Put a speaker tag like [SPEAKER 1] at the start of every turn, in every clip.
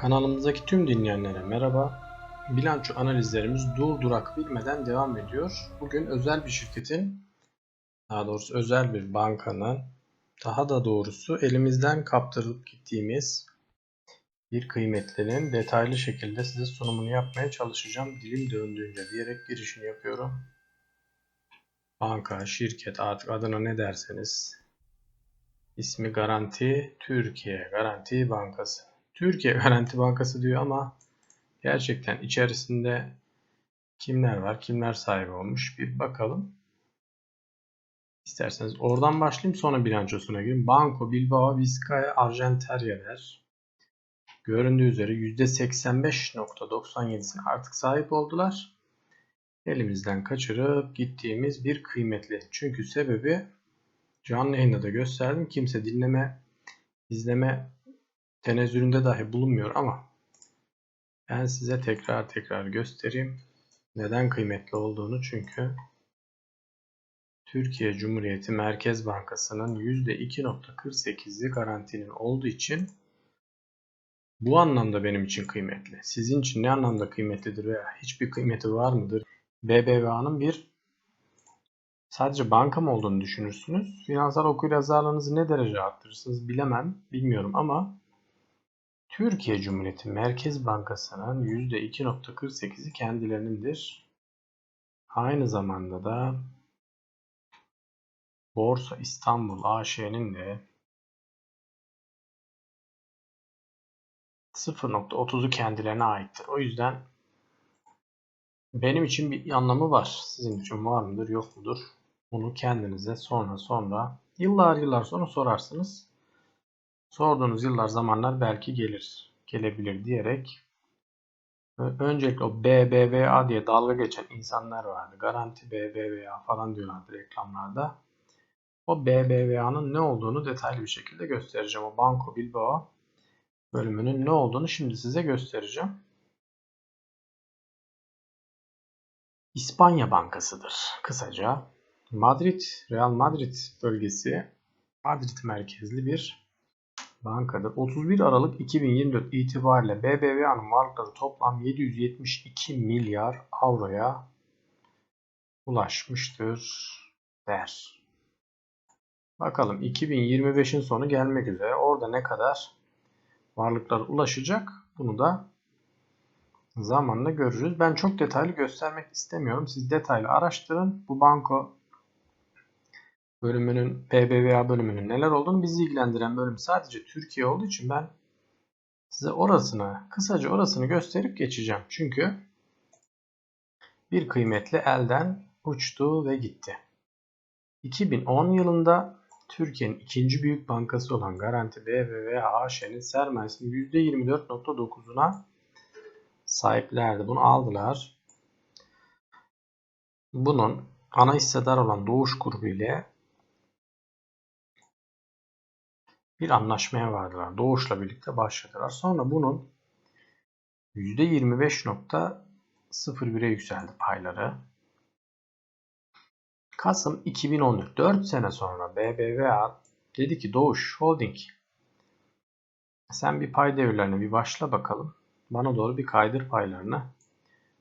[SPEAKER 1] Kanalımızdaki tüm dinleyenlere merhaba. Bilanço analizlerimiz dur durak bilmeden devam ediyor. Bugün özel bir şirketin, daha doğrusu özel bir bankanın, daha da doğrusu elimizden kaptırılıp gittiğimiz bir kıymetlinin detaylı şekilde size sunumunu yapmaya çalışacağım. Dilim döndüğünce diyerek girişini yapıyorum. Banka, şirket artık adına ne derseniz ismi Garanti Türkiye Garanti Bankası. Türkiye Garanti Bankası diyor ama gerçekten içerisinde kimler var, kimler sahibi olmuş bir bakalım. İsterseniz oradan başlayayım sonra bilançosuna gireyim. Banco Bilbao Vizcaya Argentarialer göründüğü üzere %85.97'sine artık sahip oldular. Elimizden kaçırıp gittiğimiz bir kıymetli. Çünkü sebebi canlı yayında da gösterdim. Kimse dinleme, izleme tenezzülünde dahi bulunmuyor ama ben size tekrar tekrar göstereyim. Neden kıymetli olduğunu çünkü Türkiye Cumhuriyeti Merkez Bankası'nın %2.48'i garantinin olduğu için bu anlamda benim için kıymetli. Sizin için ne anlamda kıymetlidir veya hiçbir kıymeti var mıdır? BBVA'nın bir sadece banka mı olduğunu düşünürsünüz. Finansal okuryazarlığınızı ne derece arttırırsınız bilemem, bilmiyorum ama Türkiye Cumhuriyeti Merkez Bankası'nın %2.48'i kendilerinindir. Aynı zamanda da Borsa İstanbul AŞ'nin de 0.30'u kendilerine aittir. O yüzden benim için bir anlamı var. Sizin için var mıdır yok mudur? Bunu kendinize sonra sonra yıllar yıllar sonra sorarsınız. Sorduğunuz yıllar zamanlar belki gelir, gelebilir diyerek öncelikle o BBVA diye dalga geçen insanlar vardı. Garanti BBVA falan diyorlardı reklamlarda. O BBVA'nın ne olduğunu detaylı bir şekilde göstereceğim. O Banco Bilbao bölümünün ne olduğunu şimdi size göstereceğim. İspanya Bankası'dır kısaca. Madrid, Real Madrid bölgesi Madrid merkezli bir bankadır. 31 Aralık 2024 itibariyle BBVA'nın varlıkları toplam 772 milyar avroya ulaşmıştır der. Bakalım 2025'in sonu gelmek üzere. Orada ne kadar varlıklar ulaşacak bunu da zamanla görürüz. Ben çok detaylı göstermek istemiyorum. Siz detaylı araştırın. Bu banko bölümünün PBVA bölümünün neler olduğunu bizi ilgilendiren bölüm sadece Türkiye olduğu için ben size orasını kısaca orasını gösterip geçeceğim. Çünkü bir kıymetli elden uçtu ve gitti. 2010 yılında Türkiye'nin ikinci büyük bankası olan Garanti BBVA AŞ'nin sermayesinin %24.9'una sahiplerdi. Bunu aldılar. Bunun ana hissedar olan Doğuş Grubu ile bir anlaşmaya vardılar. Doğuş'la birlikte başladılar. Sonra bunun %25.01'e yükseldi payları. Kasım 2014 4 sene sonra BBVA dedi ki Doğuş Holding sen bir pay devirlerine bir başla bakalım. Bana doğru bir kaydır paylarını.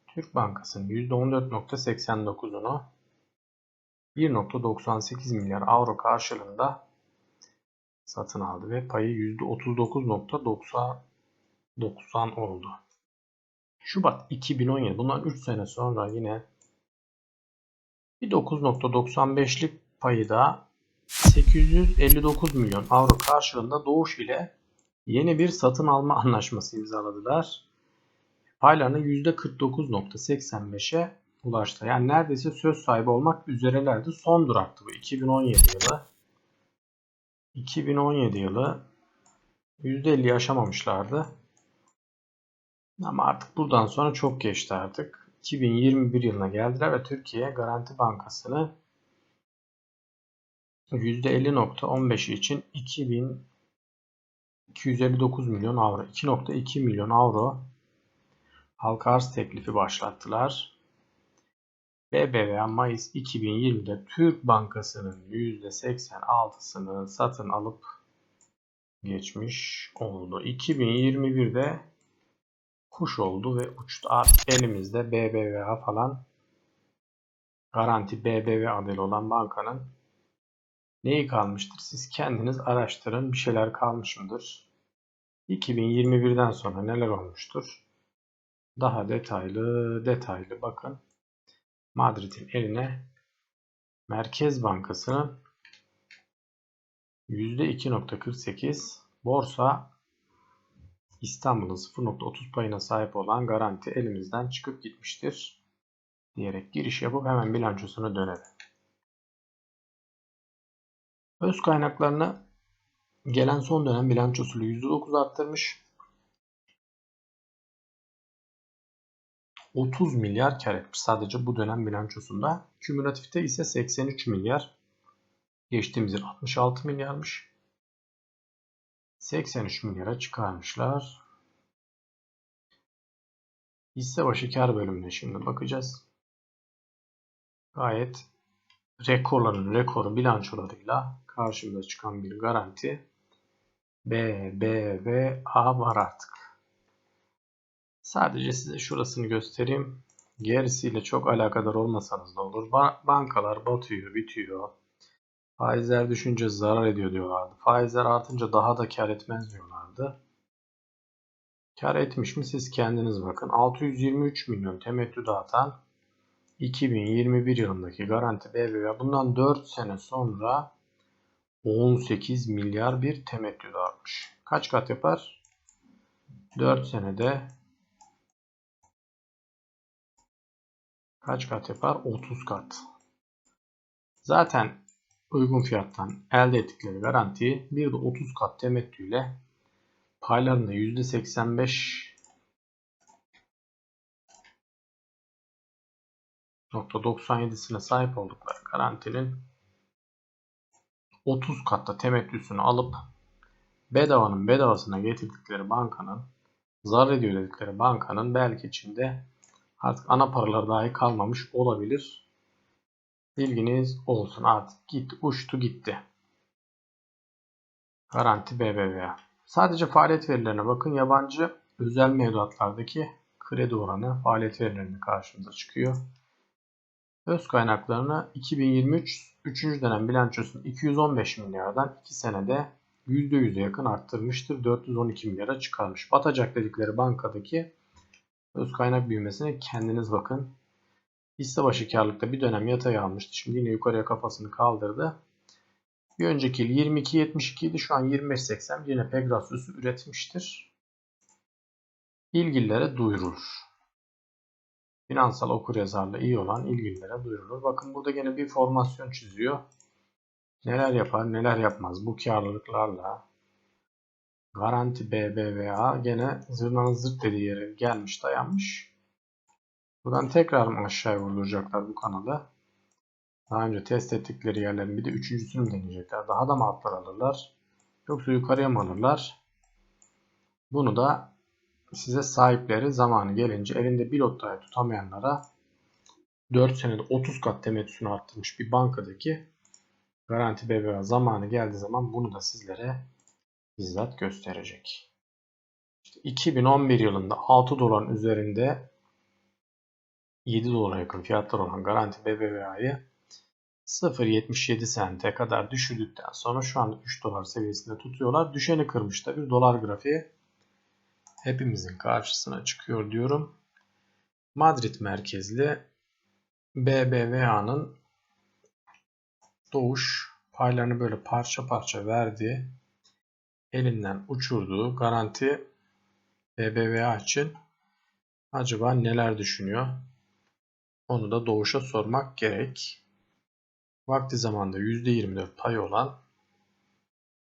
[SPEAKER 1] Türk Bankası'nın %14.89'unu 1.98 milyar avro karşılığında satın aldı ve payı %39.90 oldu. Şubat 2017 bundan 3 sene sonra yine bir 9.95'lik payı da 859 milyon avro karşılığında Doğuş ile yeni bir satın alma anlaşması imzaladılar. Paylarını %49.85'e ulaştı. Yani neredeyse söz sahibi olmak üzerelerdi. Son duraktı bu 2017 yılı. 2017 yılı %50'yi aşamamışlardı. Ama artık buradan sonra çok geçti artık. 2021 yılına geldiler ve Türkiye Garanti Bankası'nı %50.15'i için 2259 milyon avro, 2.2 milyon avro halka arz teklifi başlattılar. BBVA Mayıs 2020'de Türk Bankası'nın %86'sını satın alıp geçmiş oldu. 2021'de kuş oldu ve uçtu. Artık elimizde BBVA falan Garanti BBV adıyla olan bankanın neyi kalmıştır? Siz kendiniz araştırın. Bir şeyler kalmış mıdır? 2021'den sonra neler olmuştur? Daha detaylı detaylı bakın. Madrid'in eline Merkez Bankası'nın %2.48 borsa İstanbul'un 0.30 payına sahip olan garanti elimizden çıkıp gitmiştir. Diyerek giriş yapıp hemen bilançosuna dönelim. Öz kaynaklarına gelen son dönem bilançosunu %9 arttırmış. 30 milyar kar etmiş sadece bu dönem bilançosunda. Kümülatifte ise 83 milyar. Geçtiğimiz yıl 66 milyarmış. 83 milyara çıkarmışlar. Hisse başı kar bölümüne şimdi bakacağız. Gayet rekorların rekoru bilançolarıyla karşımıza çıkan bir garanti. B, B ve A var artık. Sadece size şurasını göstereyim. Gerisiyle çok alakadar olmasanız da olur. Ba bankalar batıyor, bitiyor. Faizler düşünce zarar ediyor diyorlardı. Faizler artınca daha da kar etmez diyorlardı. Kar etmiş mi siz kendiniz bakın. 623 milyon temettü dağıtan 2021 yılındaki Garanti BBVA bundan 4 sene sonra 18 milyar bir temettü dağıtmış. Kaç kat yapar? 4 senede kaç kat yapar? 30 kat. Zaten uygun fiyattan elde ettikleri garantiyi bir de 30 kat temettüyle paylarında %85 %97'sine sahip oldukları garantinin 30 katta temettüsünü alıp bedavanın bedavasına getirdikleri bankanın zarar ediyor dedikleri bankanın belki içinde artık ana paralar dahi kalmamış olabilir. Bilginiz olsun artık git uçtu gitti. Garanti BBVA. Sadece faaliyet verilerine bakın. Yabancı özel mevduatlardaki kredi oranı faaliyet verilerinin karşımıza çıkıyor. Öz kaynaklarını 2023 3. dönem bilançosunu 215 milyardan 2 senede %100'e yakın arttırmıştır. 412 milyara çıkarmış. Batacak dedikleri bankadaki öz kaynak büyümesine kendiniz bakın. Hisse başı karlılıkta bir dönem yatay almıştı. Şimdi yine yukarıya kafasını kaldırdı. Bir önceki yıl 22.72 idi. Şu an 25.80 yine Pegasus'u üretmiştir. İlgililere duyurulur finansal okuryazarlığı iyi olan ilgililere duyurulur. Bakın burada gene bir formasyon çiziyor. Neler yapar neler yapmaz bu karlılıklarla Garanti BBVA gene zırnanın zırt dediği yere gelmiş dayanmış. Buradan tekrar mı aşağıya vurduracaklar bu kanalı? Daha önce test ettikleri yerlerin bir de üçüncüsünü deneyecekler? Daha da mı altlar alırlar? Yoksa yukarıya mı alırlar? Bunu da size sahipleri zamanı gelince elinde bir lot dahi tutamayanlara 4 senede 30 kat temettüsünü arttırmış bir bankadaki garanti BBVA zamanı geldiği zaman bunu da sizlere bizzat gösterecek. İşte 2011 yılında 6 doların üzerinde 7 dolara yakın fiyatlar olan garanti BBVA'yı 0.77 sente kadar düşürdükten sonra şu anda 3 dolar seviyesinde tutuyorlar. Düşeni kırmış da bir dolar grafiği hepimizin karşısına çıkıyor diyorum. Madrid merkezli BBVA'nın doğuş paylarını böyle parça parça verdiği elinden uçurduğu garanti BBVA için acaba neler düşünüyor? Onu da doğuşa sormak gerek. Vakti zamanda %24 pay olan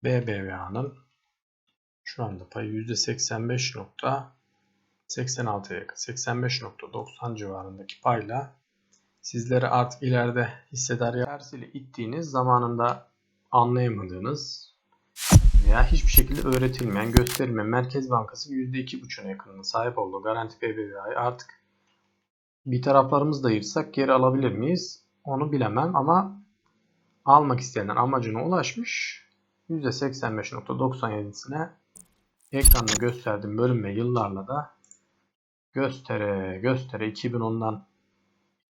[SPEAKER 1] BBVA'nın şu anda payı %85.86'ya yakın 85.90 civarındaki payla sizlere artık ileride hissedar tersiyle ittiğiniz zamanında anlayamadığınız veya hiçbir şekilde öğretilmeyen, gösterilmeyen Merkez Bankası %2,5'una yakınına sahip olduğu Garanti BBVA'yı artık bir taraflarımızı da ayırsak geri alabilir miyiz? Onu bilemem ama almak isteyenler amacına ulaşmış. %85.97'sine ekranda gösterdiğim bölüm ve yıllarla da göstere göstere 2010'dan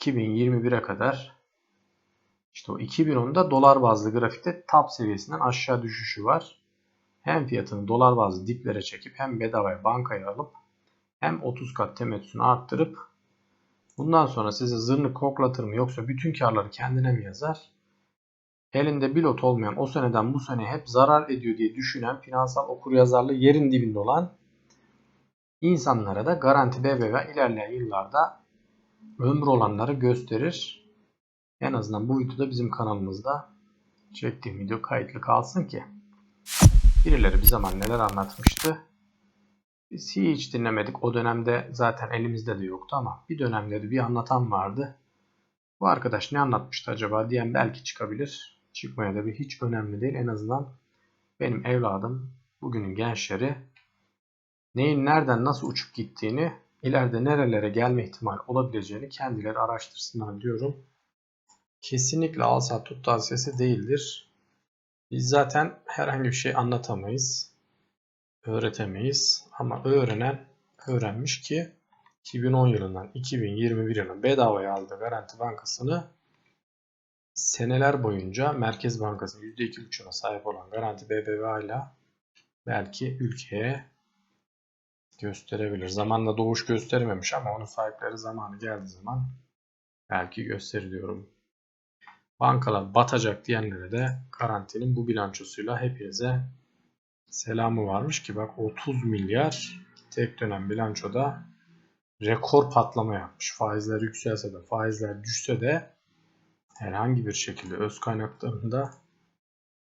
[SPEAKER 1] 2021'e kadar işte o 2010'da dolar bazlı grafikte top seviyesinden aşağı düşüşü var. Hem fiyatını dolar bazlı diplere çekip hem bedavaya bankaya alıp hem 30 kat temettüsünü arttırıp bundan sonra size zırnık koklatır mı yoksa bütün karları kendine mi yazar? Elinde bilot olmayan o seneden bu sene hep zarar ediyor diye düşünen finansal okuryazarlığı yerin dibinde olan insanlara da Garanti BBVA ilerleyen yıllarda ömrü olanları gösterir. En azından bu videoda bizim kanalımızda çektiğim video kayıtlı kalsın ki birileri bir zaman neler anlatmıştı. Biz hiç dinlemedik. O dönemde zaten elimizde de yoktu ama bir dönemde de bir anlatan vardı. Bu arkadaş ne anlatmıştı acaba diyen belki çıkabilir. Çıkmaya da bir hiç önemli değil. En azından benim evladım, bugünün gençleri neyin nereden nasıl uçup gittiğini, ileride nerelere gelme ihtimali olabileceğini kendileri araştırsınlar diyorum. Kesinlikle al sat tut tavsiyesi değildir. Biz zaten herhangi bir şey anlatamayız, öğretemeyiz ama öğrenen öğrenmiş ki 2010 yılından 2021 yılına bedavaya aldığı Garanti Bankası'nı seneler boyunca Merkez Bankası %2,5'una sahip olan Garanti BBVA ile belki ülkeye gösterebilir. Zamanla doğuş göstermemiş ama onun sahipleri zamanı geldiği zaman belki gösteriliyorum. Bankalar batacak diyenlere de garantinin bu bilançosuyla hepinize selamı varmış ki bak 30 milyar tek dönem bilançoda rekor patlama yapmış. Faizler yükselse de faizler düşse de herhangi bir şekilde öz kaynaklarında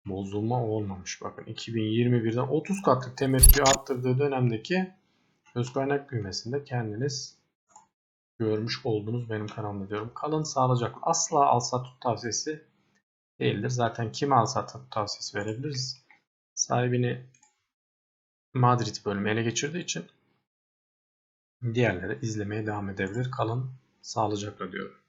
[SPEAKER 1] bozulma olmamış. Bakın 2021'den 30 katlık temettü arttırdığı dönemdeki öz kaynak büyümesinde kendiniz görmüş oldunuz benim kanalımda diyorum. Kalın sağlıcakla asla al sat tut tavsiyesi değildir. Zaten kime al sat tut tavsiyesi verebiliriz? Sahibini Madrid bölümü ele geçirdiği için diğerleri izlemeye devam edebilir. Kalın sağlıcakla diyorum.